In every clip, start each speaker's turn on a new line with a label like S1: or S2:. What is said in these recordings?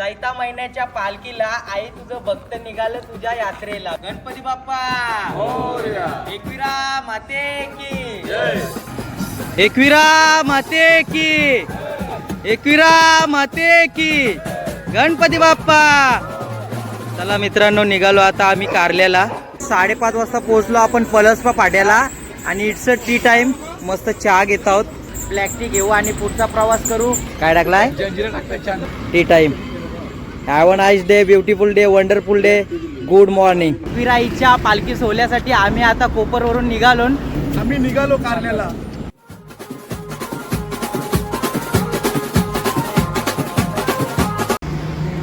S1: जैता महिन्याच्या पालखीला आई तुझं भक्त निघालं तुझ्या यात्रेला. गणपती बाप्पा! एकविरा माते की. एकविरा माते की. एकविरा माते की. गणपती बाप्पा! चला मित्रांनो निघालो आता आम्ही कारल्याला. साडेपाच वाजता पोहोचलो आपण पलसपा पाड्याला आणि इट्स अ टी टाइम मस्त चहा घेत आहोत. ब्लॅक टी घेऊ आणि पुढचा प्रवास करू. काय टाकलाय? Tea time have a nice day beautiful day wonderful day good morning विराईच्या पालखी सोहल्यासाठी आम्ही आता कोपरवरून निघालो.
S2: आम्ही निघालो कारण्याला.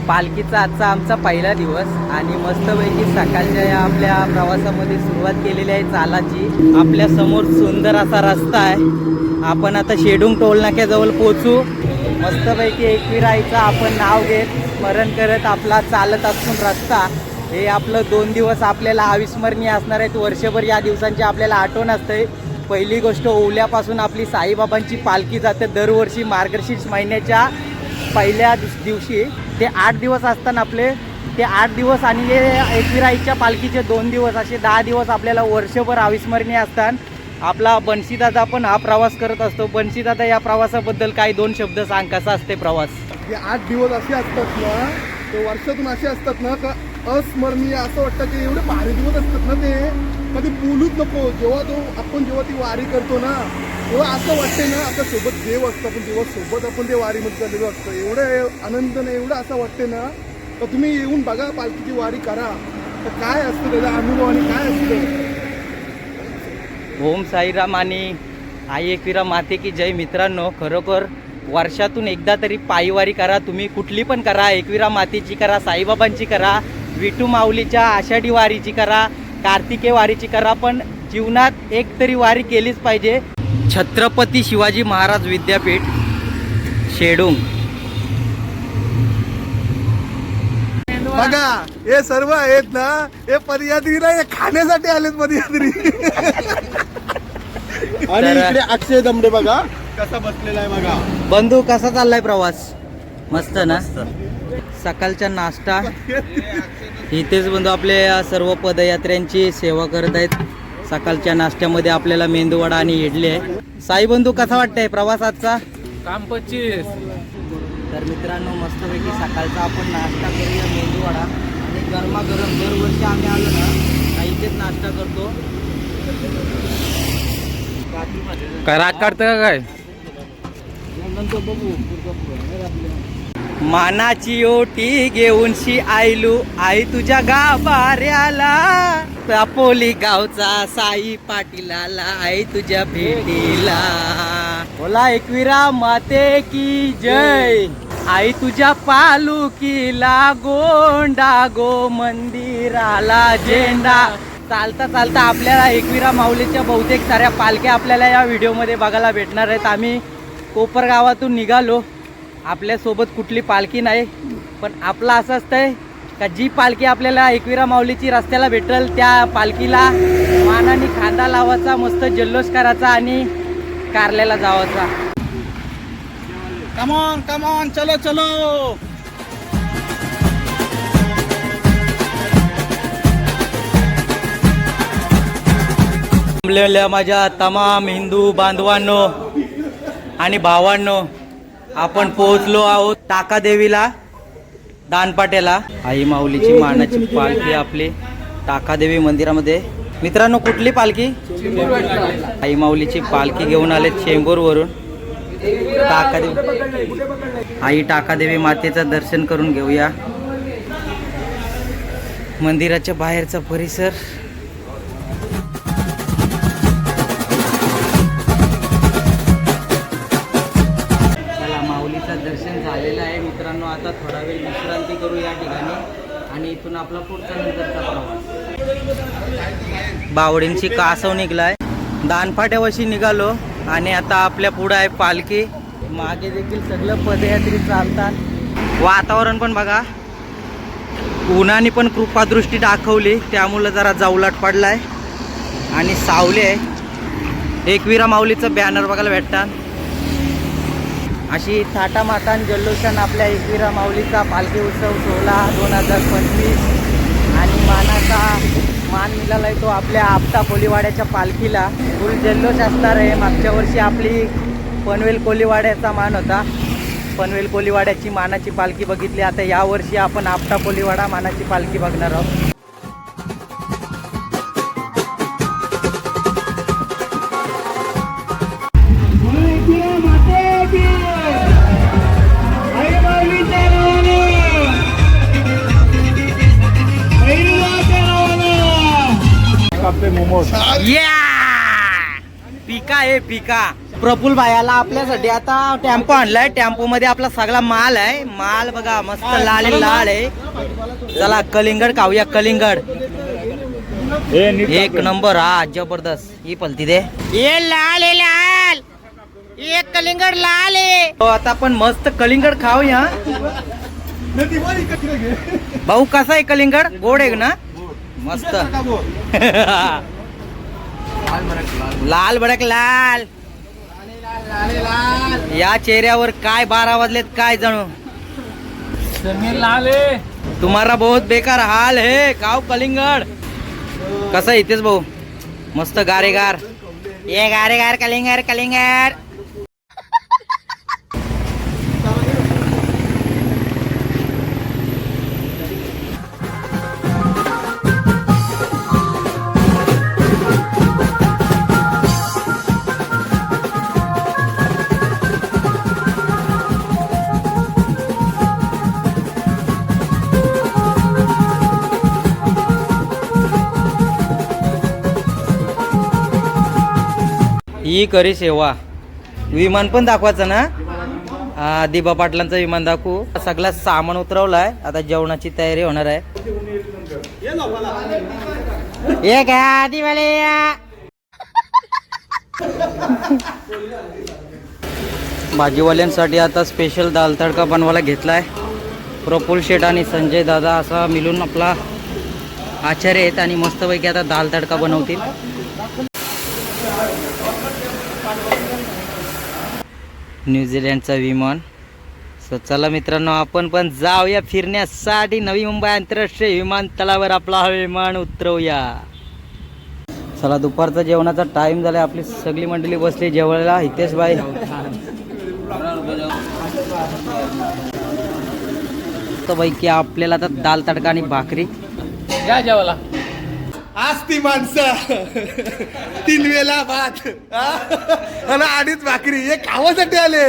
S1: पालखीचा आजचा आमचा पहिला दिवस आणि मस्तपैकी सकाळच्या या आपल्या प्रवासामध्ये सुरुवात केलेली आहे चालाची. आपल्यासमोर सुंदर असा रस्ता आहे. आपण आता शेडूंग टोल नाक्याजवळ पोहोचू. मस्तपैकी एकविराईचं आपण नाव घेत स्मरण करत आपला चालत असून रस्ता हे आपलं दोन दिवस आपल्याला अविस्मरणीय असणार आहेत. वर्षभर या दिवसांची आपल्याला आठवण असते. पहिली गोष्ट ओल्यापासून आपली साईबाबांची पालखी जाते. दरवर्षी मार्गशीर्ष महिन्याच्या पहिल्या दिवशी ते आठ दिवस असताना आपले ते आठ दिवस आणि हे एकविराईच्या पालखीचे दोन दिवस असे दहा दिवस आपल्याला वर्षभर अविस्मरणीय असतात. आपला बन्शीदादा पण हा प्रवास करत असतो. बन्शीदादा या प्रवासाबद्दल काही दोन शब्द सांग कसा असते प्रवास?
S2: हे आठ दिवस असे असतात ना ते वर्षातून असे असतात ना का अस्मरणीय असं वाटतं की एवढे भारी दिवस असतात ना ते. कधी बोलूच नको. जेव्हा तो आपण जेव्हा ती वारी करतो ना तेव्हा असं वाटते ना आपल्यासोबत देव असतं आपण तेव्हा सोबत आपण ते वारीमध्ये चाललेलो असतो एवढं आनंदाने एवढं असं वाटते ना तर तुम्ही येऊन बघा पालखीची वारी करा. तर काय असतं त्याचा अनुभव आणि काय असतं?
S1: ओम साईराम आणि आई एकविरा माते की जय मित्रांनो. खरोखर वर्षातून एकदा तरी पायीवारी करा तुम्ही कुठली पण करा एकविरा मातेची करा साईबाबांची करा विठू माऊलीच्या आषाढी वारीची करा कार्तिके वारीची करा पण जीवनात एक तरी वारी केलीच पाहिजे. छत्रपती शिवाजी महाराज विद्यापीठ शेडूंग.
S2: बघा हे सर्व आहेत ना हे पदयात्री नाही हे खाण्यासाठी आलेत पदयात्री. आणि इकडे अक्षय दमडे बघा कसा बसलेला आहे बघा.
S1: बंधू कसा चाललाय प्रवास? मस्त ना? सकाळचा नाश्ता. इथेच बंधू आपले सर्व पदयात्र्यांची सेवा करत आहेत. सकाळच्या नाश्त्यामध्ये आपल्याला मेंदूवडा आणि इडली आहे. साई बंधू कसा वाटतंय प्रवास आजचा?
S3: काम पच्चीस.
S1: तर मित्रांनो मस्तपैकी सकाळचा आपण नाश्ता करूया मेंदूवडा. आणि गरमागरम दरवर्षी आम्ही आलो ना इथेच नाश्ता करतो.
S3: काय राग काढतं का काय?
S1: नंतर बघू मानाची ओटी घेऊन शी आयलू आई तुझ्या गाभाऱ्याला. दापोली गावचा साई पाटीलाला. आई तुझ्या भेटीला. बोला एकविरा माते की जय. आई तुझ्या पालुकीला. गोंडा गो मंदिराला झेंडा. चालता चालता आपल्याला एकविरा माऊलीच्या बहुतेक साऱ्या पालख्या आपल्याला या व्हिडिओमध्ये बघायला भेटणार आहेत. आम्ही कोपर गावातून निघालो. आपल्यासोबत कुठली पालखी नाही. पण आपलं असं असतंय का जी पालखी आपल्याला एकविरा माऊलीची रस्त्याला भेटल त्या पालखीला मानाने खांदा लावायचा मस्त जल्लोष करायचा आणि कारल्याला जावायचा.
S2: कमॉन कमॉन चलो चलो.
S1: माझ्या तमाम हिंदू बांधवांनो आणि भावांनो आपण पोहोचलो आहोत टाकादेवीला दानपाट्याला आई माऊलीची मानाची पालखी आपली टाकादेवी मंदिरामध्ये. मित्रांनो कुठली पालखी? आई माऊलीची पालखी घेऊन आले चेंबूरवरून टाकादेवी आई टाकादेवी मातेचं दर्शन करून घेऊया. मंदिराच्या बाहेरचा परिसर. बावडींची कासव निघलाय. दानफाट्यावशी निघालो आणि आता आपल्या पुढं आहे पालखी. मागे देखील सगळं पदयात्री चालतात. वातावरण पण बघा. उन्हाने पण कृपादृष्टी दाखवली. त्यामुळं जरा जाऊलाट पडलाय. आणि सावली आहे. एकविरा माऊलीचं बॅनर बघायला भेटतात. अशी थाटामातान जल्लोषण आपल्या एकविरा माऊलीचा पालखी उत्सव सोहळा दोन हजार पंचवीस. आणि मानाचा मान मिळाला आहे तो आपल्या आपटा कोलीवाड्याच्या पालखीला. फुल जल्लोष असणार आहे. मागच्या वर्षी आपली पनवेल कोलीवाड्याचा मान होता. पनवेल कोलीवाड्याची मानाची पालखी बघितली. आता यावर्षी आपण आपटा कोलीवाडा मानाची पालखी बघणार आहोत. या पिका आहे पिका. प्रफुल भायाला आपल्यासाठी आता टेम्पो आणलाय. टेम्पो मध्ये आपला सगळा माल आहे. माल बघा मस्त लाल लाल आहे. चला कलिंगड खाऊया कलिंगड. एक नंबर हा जबरदस्त. ही पलती दे. ये लाल आहे लाल. एक कलिंगड लाल आहे. हो, आता आपण मस्त कलिंगड खाऊया. भाऊ कसा आहे कलिंगड? गोड आहे ना? मस्त. लाल भडक लाल या चेहऱ्यावर काय बारा वाजलेत काय जाणू?
S3: समीर लाले
S1: तुम्हारा बहुत बेकार हाल है काव कलिंगड. कसं इथेच भाऊ? मस्त गारेगार. ये गारेगार कलिंगर कलिंगर ही करी सेवा. विमान पण दाखवायचं ना? हा दिबा पाटलांचं विमान दाखवू. सगळा सामान उतरवलाय. आता जेवणाची तयारी होणार आहे. ये घ्या भाजीवाल्यांसाठी आता स्पेशल दाल तडका बनवायला घेतलाय. प्रफुल शेठ आणि संजय दादा असा मिळून आपला आचार्य आहेत आणि मस्तपैकी आता दाल तडका बनवतील. न्यूझीलंडचा विमान. सो चला मित्रांनो आपण पण जाऊया फिरण्यासाठी. नवी मुंबई आंतरराष्ट्रीय विमानतळावर आपला हा विमान उतरवूया. चला दुपारचा जेवणाचा टाइम झाला आपली सगळी मंडळी बसली जेवायला. हितेश भाई. तर पैकी आपल्याला आता दाल तडका आणि भाकरी.
S3: या जेवायला.
S2: आज ती माणसं. तीन वेळा भात. हा? अडीच भाकरी. हे खावासाठी आले.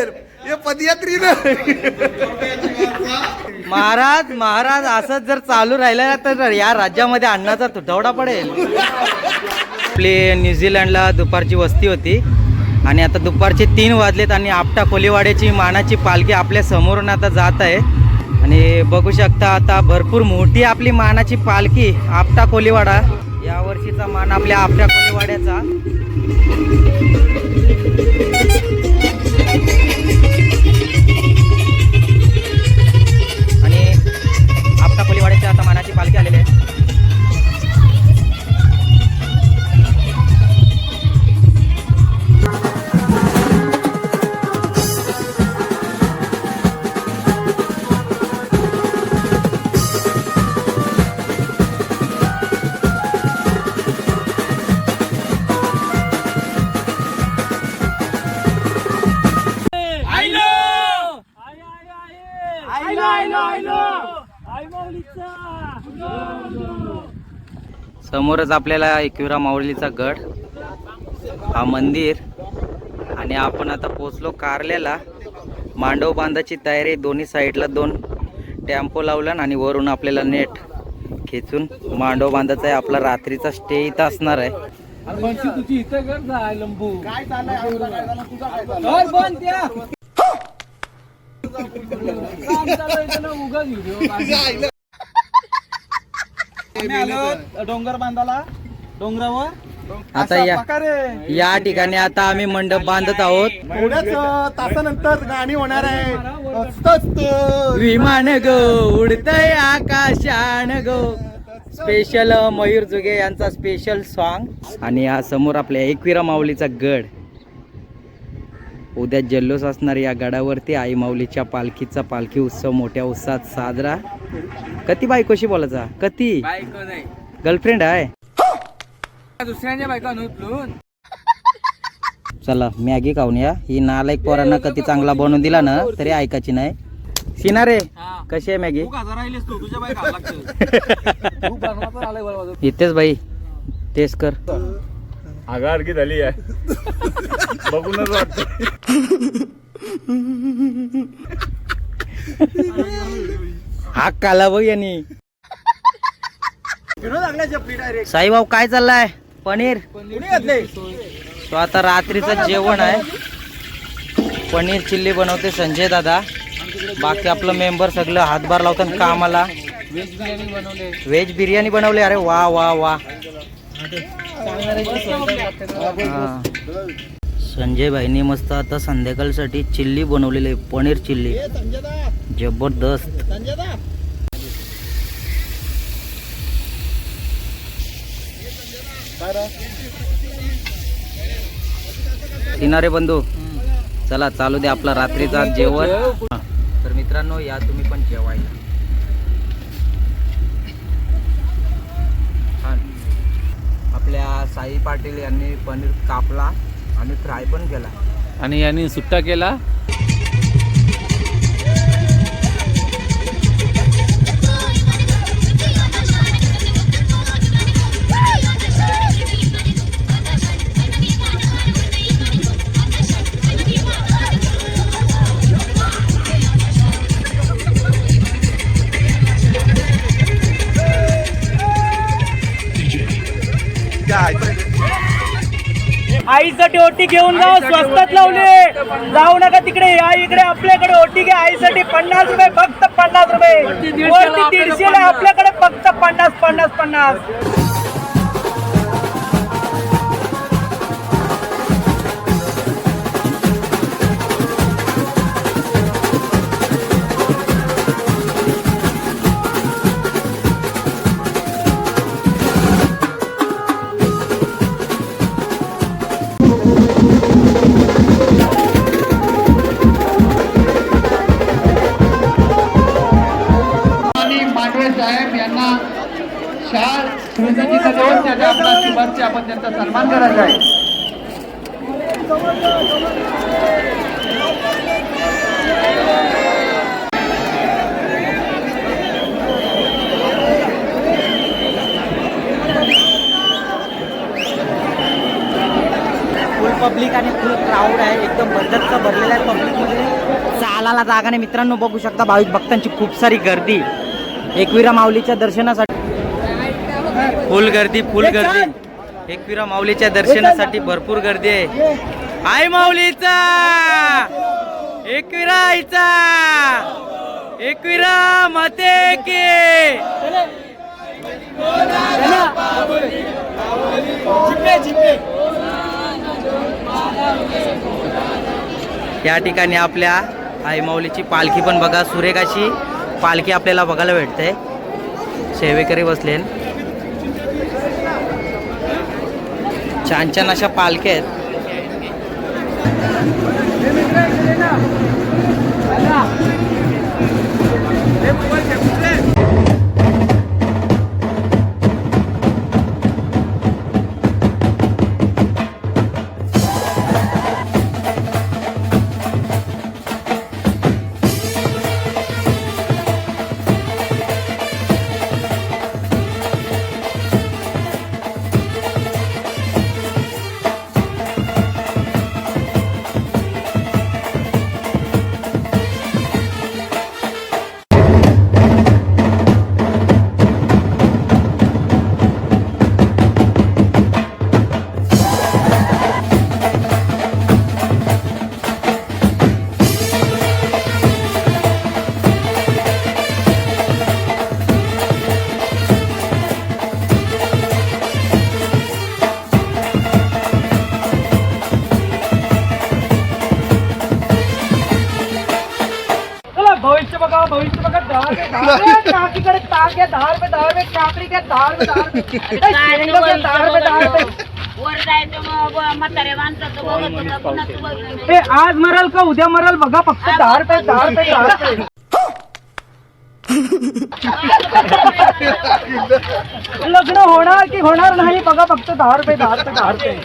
S2: हे पदयात्री ना
S1: महाराज महाराज असंच जर चालू राहिलं तर या राज्यामध्ये अन्नाचा तुटवडा पडेल. आपली न्यूझीलंडला दुपारची वस्ती होती. आणि आता दुपारचे तीन वाजलेत आणि आपटा कोलीवाड्याची मानाची पालखी आपल्या समोरून आता जात आहे. आणि बघू शकता आता भरपूर मोठी आपली मानाची पालखी आपटा कोलीवाडा या वर्षीचा मान आपल्या आपल्या कोलीवाड्याचा. आणि आपटा कोलीवाड्याच्या आता मानाची पालखी आलेली आहे. समोरच आपल्याला एकविरा माऊलीचा गड हा मंदिर आणि आपण आता पोचलो कारल्याला. मांडव बांधाची तयारी दोन्ही साईडला दोन टेम्पो लावला आणि वरून आपल्याला नेट खेचून मांडव बांधाचा आहे. आपला रात्रीचा स्टे इथं असणार आहे.
S3: तुझी
S2: डोंगर बांधाला. डोंगरावर.
S1: आता या या ठिकाणी आता आम्ही मंडप बांधत आहोत.
S2: थोड्याच अं, तासानंतर गाणी होणार आहे. मस्तच. तो.
S1: विमान गो उडतय आकाशान गो. स्पेशल मयूर जुगे यांचा स्पेशल सॉन्ग आणि या समोर आपल्या एकविरा माऊलीचा गड. उद्या जल्लोष असणार या गडावरती आई माऊलीच्या पालखीचा पालखी उत्सव मोठ्या उत्साहात साजरा. कती बायकोशी बोलायचा? कती?
S3: बायको नाही.
S1: गर्लफ्रेंड आहे.
S3: दुसऱ्यांच्या बायका
S1: चला मॅगी खाऊन या. ही नालायक पोरांना कधी चांगला बनवून दिला ना तरी ऐकायची नाही. सिनारे कशी आहे मॅगी?
S3: राहिलीस तू तुझ्या बायका लागते तू बनवायचं आलंय बरोबर
S1: इथेच बाई टेस्ट कर.
S4: आगारकी झाली आहे. बघूनच वाटत
S1: हा काला बघ यांनी. साईभाऊ काय चाललाय? पनीर? तो आता रात्रीचं जेवण आहे. पनीर चिल्ली बनवते संजय दादा. बाकी आपलं मेंबर सगळं हातभार लावतात कामाला.
S3: व्हेज बिर्याणी बनवले.
S1: बनवली. अरे वा वा वा. संजय भाईनी मस्त आता संध्याकाळसाठी चिल्ली बनवलेली आहे पनीर चिल्ली. जबरदस्त. सिनारे बंधू चला चालू दे आपला रात्रीचा जेवण. तर मित्रांनो या तुम्ही पण जेवायला छान आपल्या साई पाटील यांनी पनीर कापला आणि फ्राय पण केला.
S3: आणि यांनी सुट्टा केला.
S1: आईसाठी ओटी घेऊन जाऊ स्वस्तात लावले जाऊ नका तिकडे या इकडे आपल्याकडे ओटी घ्या. आईसाठी पन्नास रुपये फक्त पन्नास रुपये. दीडशे आपल्याकडे फक्त पन्नास पन्नास पन्नास.
S5: आपण त्यांचा सन्मान करायचा आहे.
S1: फुल पब्लिक आणि फुल क्राऊड आहे. एकदम बंदच भरलेला आहे पब्लिकमध्ये चालायला जागा नाही. मित्रांनो बघू शकता भाविक भक्तांची खूप सारी गर्दी. एकविरा माऊलीच्या दर्शनासाठी. फुल गर्दी फुल गर्दी. एकविरा माऊलीच्या दर्शनासाठी भरपूर गर्दी आहे. आई माऊलीचा! एकविरा आईचा! एकविरा मते के! या ठिकाणी आपल्या आई माऊलीची पालखी पण बघा सुरेख अशी पालखी आपल्याला बघायला भेटते. सेवेकरी बसलेन. छान छान अशा पालख्या आहेत.
S3: टाकीकडे ताक घ्या दहा रुपये दहा रुपये काकडी घ्या दहा रुपये दहा रुपये ए, शेंगा घ्या, दहा रुपये दहा रुपये
S6: वर जायचं मग ब- म्हाताऱ्या माणसाचं बघत होतं कुणाचं बघत नाही.
S3: ए आज मरल का उद्या मरल? बघा फक्त दहा रुपये दहा रुपये दहा रुपये लग्न होणार की होणार नाही? बघा फक्त दहा रुपये दहा रुपये दहा रुपये